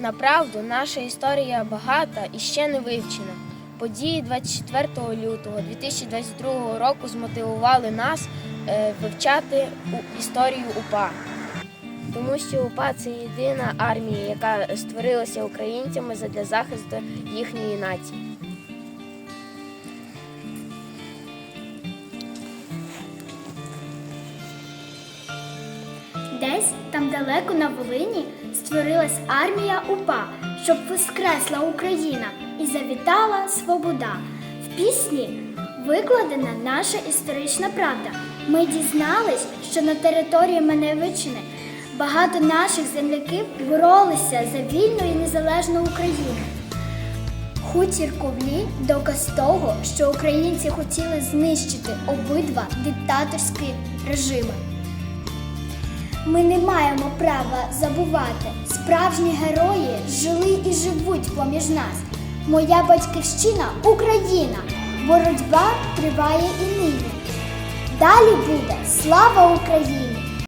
Направду, наша історія багата і ще не вивчена. Події 24 лютого 2022 року змотивували нас е, вивчати історію УПА. Тому що УПА це єдина армія, яка створилася українцями задля захисту їхньої нації. Десь там далеко на Волині створилась армія УПА, щоб воскресла Україна і завітала свобода. В пісні викладена наша історична правда. Ми дізнались, що на території Маневичини багато наших земляків боролися за вільну і незалежну Україну. Хутір Ковлі доказ того, що українці хотіли знищити обидва диктаторські режими. Ми не маємо права забувати. Справжні герої жили і живуть поміж нас. Моя батьківщина Україна. Боротьба триває і нині. Далі буде слава Україні!